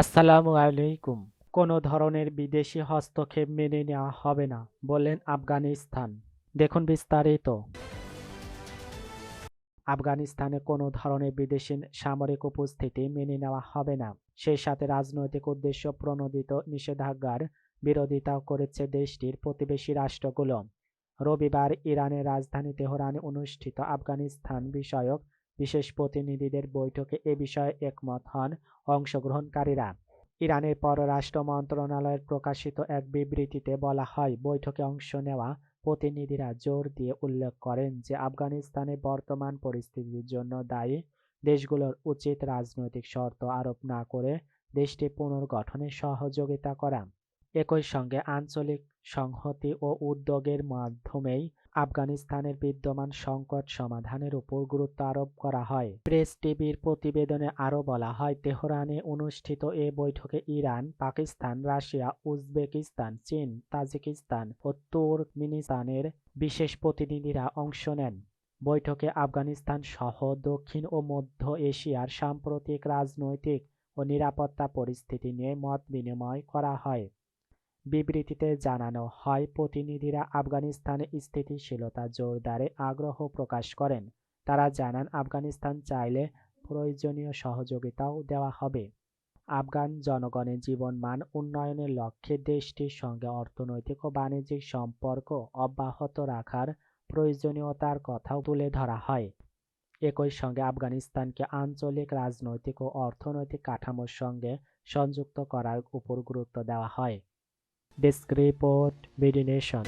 আসসালামু আলাইকুম। কোনো ধরনের বিদেশি হস্তক্ষেপ মেনে নেওয়া হবে না বললেন আফগানিস্তান। দেখুন বিস্তারিত। আফগানিস্তানে কোনো ধরনের বিদেশি সামরিক উপস্থিতি মেনে নেওয়া হবে না। সেই সাথে রাজনৈতিক উদ্দেশ্য প্রণোদিত নিষেধাজ্ঞার বিরোধিতাও করেছে দেশটির প্রতিবেশী রাষ্ট্রগুলো। রবিবার ইরানের রাজধানী তেহরানে অনুষ্ঠিত আফগানিস্তান বিষয়ক বিশেষ প্রতিনিধিদের বৈঠকে এ বিষয়ে একমত হন অংশগ্রহণকারীরা। ইরানের পররাষ্ট্র মন্ত্রণালয়ের প্রকাশিত এক বিবৃতিতে বলা হয়, বৈঠকে অংশ নেওয়া প্রতিনিধিরা জোর দিয়ে উল্লেখ করেন যে আফগানিস্তানে বর্তমান পরিস্থিতির জন্য দায়ী দেশগুলোর উচিত রাজনৈতিক শর্ত আরোপ না করে দেশটি পুনর্গঠনে সহযোগিতা করা। একই সঙ্গে আঞ্চলিক সংহতি ও উদ্যোগের মাধ্যমেই আফগানিস্তানের বিদ্যমান সংকট সমাধানের উপর গুরুত্ব আরোপ করা হয়। প্রেস টিভির প্রতিবেদনে আরও বলা হয়, তেহরানে অনুষ্ঠিত এ বৈঠকে ইরান, পাকিস্তান, রাশিয়া, উজবেকিস্তান, চীন, তাজিকিস্তান ও তুর্কমিনিস্তানের বিশেষ প্রতিনিধিরা অংশ নেন। বৈঠকে আফগানিস্তান সহ দক্ষিণ ও মধ্য এশিয়ার সাম্প্রতিক রাজনৈতিক ও নিরাপত্তা পরিস্থিতি নিয়ে মত বিনিময় করা হয়। বিবৃতিতে জানানো হয়, প্রতিনিধিরা আফগানিস্তানে স্থিতিশীলতা জোরদারে আগ্রহ প্রকাশ করেন। তারা জানান, আফগানিস্তান চাইলে প্রয়োজনীয় সহযোগিতাও দেওয়া হবে। আফগান জনগণের জীবনমান উন্নয়নের লক্ষ্যে দেশটির সঙ্গে অর্থনৈতিক ও বাণিজ্যিক সম্পর্ক অব্যাহত রাখার প্রয়োজনীয়তার কথাও তুলে ধরা হয়। একই সঙ্গে আফগানিস্তানকে আঞ্চলিক রাজনৈতিক ও অর্থনৈতিক কাঠামোর সঙ্গে সংযুক্ত করার উপর গুরুত্ব দেওয়া হয়। BD nation